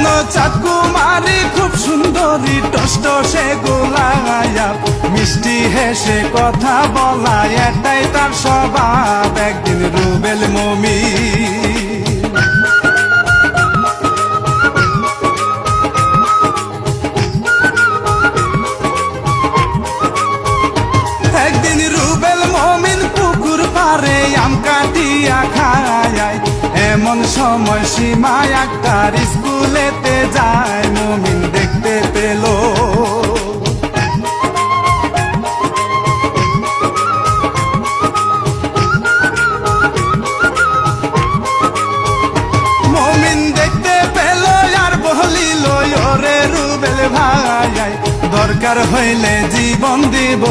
যেন চাকু মারি খুব সুন্দরী টষ্ট সে গোলায়া মিষ্টি হেসে কথা বলা এটাই তার স্বভাব, একদিন রুবেল মমি এমন সময় সীমা আক্তার স্কুলেতে যায় মুমিন দেখতে পেল। মমিন দেখতে পেল আর বলিল ওরে রুবেল ভাই, দরকার হইলে জীবন দিব।